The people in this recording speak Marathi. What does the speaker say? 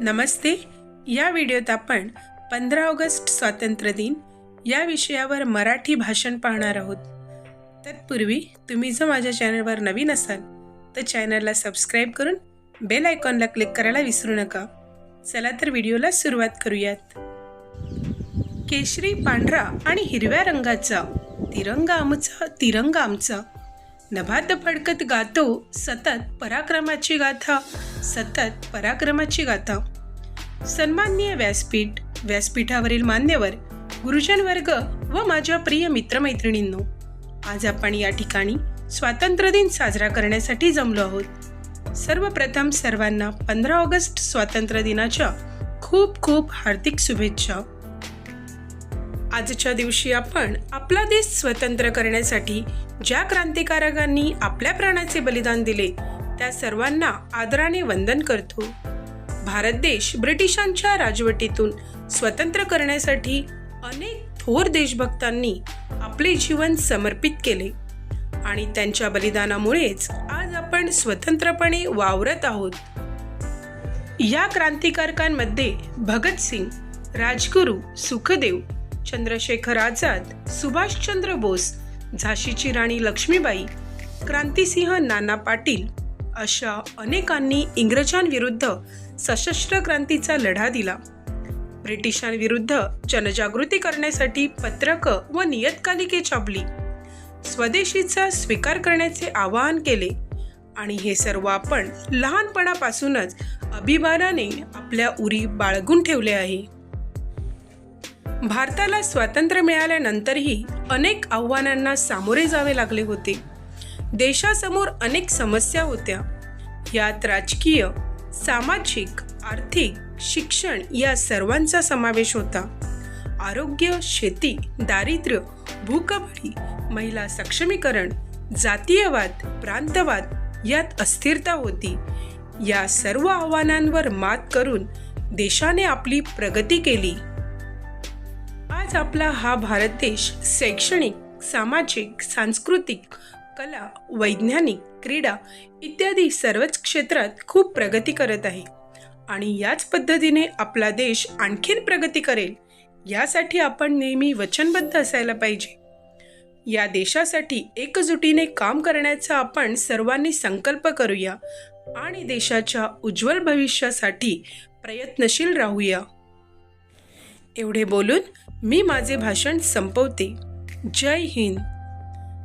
नमस्ते. या व्हिडिओत आपण पंधरा ऑगस्ट स्वातंत्र्य दिन या विषयावर मराठी भाषण पाहणार आहोत. तत्पूर्वी तुम्ही जर माझ्या चॅनलवर नवीन असाल तर चॅनलला सबस्क्राईब करून बेल आयकॉनला क्लिक करायला विसरू नका. चला तर व्हिडिओला सुरुवात करूयात. केशरी पांढरा आणि हिरव्या रंगाचा तिरंगा आमचा तिरंगा आमचा. नभात फडकत गातो सतत पराक्रमाची गाथा. सतत पराक्रमाची गाथा. सन्माननीय व्यासपीठ व्यासपीठावरील मान्यवर गुरुजन वर्ग व माझ्या प्रिय मित्रमैत्रिणींनो आज आपण या ठिकाणी स्वातंत्र्य दिन साजरा करण्यासाठी जमलो आहोत. सर्वप्रथम सर्वांना पंधरा ऑगस्ट स्वातंत्र्य दिनाच्या खूप खूप हार्दिक शुभेच्छा. आजच्या दिवशी आपण आपला देश स्वतंत्र करण्यासाठी ज्या क्रांतिकारकांनी आपल्या प्राणाचे बलिदान दिले त्या सर्वांना आदराने वंदन करतो. भारत देश ब्रिटिशांच्या राजवटीतून स्वतंत्र करण्यासाठी अनेक थोर देशभक्तांनी आपले जीवन समर्पित केले. आणि त्यांच्या बलिदानामुळेच आज आपण स्वतंत्रपणे वावरत आहोत. या क्रांतिकारकांमध्ये भगतसिंग राजगुरू सुखदेव चंद्रशेखर आझाद सुभाषचंद्र बोस झाशीची राणी लक्ष्मीबाई क्रांतिसिंह नाना पाटील अशा अनेकांनी इंग्रजांविरुद्ध सशस्त्र क्रांतीचा लढा दिला. ब्रिटिशांविरुद्ध जनजागृती करण्यासाठी पत्रकं व नियतकालिके छापली. स्वदेशीचा स्वीकार करण्याचे आवाहन केले. आणि हे सर्व आपण लहानपणापासूनच अभिमानाने आपल्या उरी बाळगून ठेवले आहे. भारताला स्वातंत्र्य मिळाल्यानंतरही अनेक आव्हानांना सामोरे जावे लागले होते. देशासमोर अनेक समस्या होत्या. यात राजकीय सामाजिक आर्थिक शिक्षण या सर्वांचा समावेश होता. आरोग्य शेती दारिद्र्य भूकबळी महिला सक्षमीकरण जातीयवाद प्रांतवाद यात अस्थिरता होती. या सर्व आव्हानांवर मात करून देशाने आपली प्रगती केली. आज आपला हा भारत देश शैक्षणिक सामाजिक सांस्कृतिक कला वैज्ञानिक क्रीडा इत्यादी सर्वच क्षेत्रात खूप प्रगती करत आहे. आणि याच पद्धतीने आपला देश आणखीन प्रगती करेल यासाठी आपण नेहमी वचनबद्ध असायला पाहिजे. या देशासाठी एकजुटीने काम करण्याचा आपण सर्वांनी संकल्प करूया आणि देशाच्या उज्ज्वल भविष्यासाठी प्रयत्नशील राहूया. एवढे बोलून मी माझे भाषण संपवते. जय हिंद.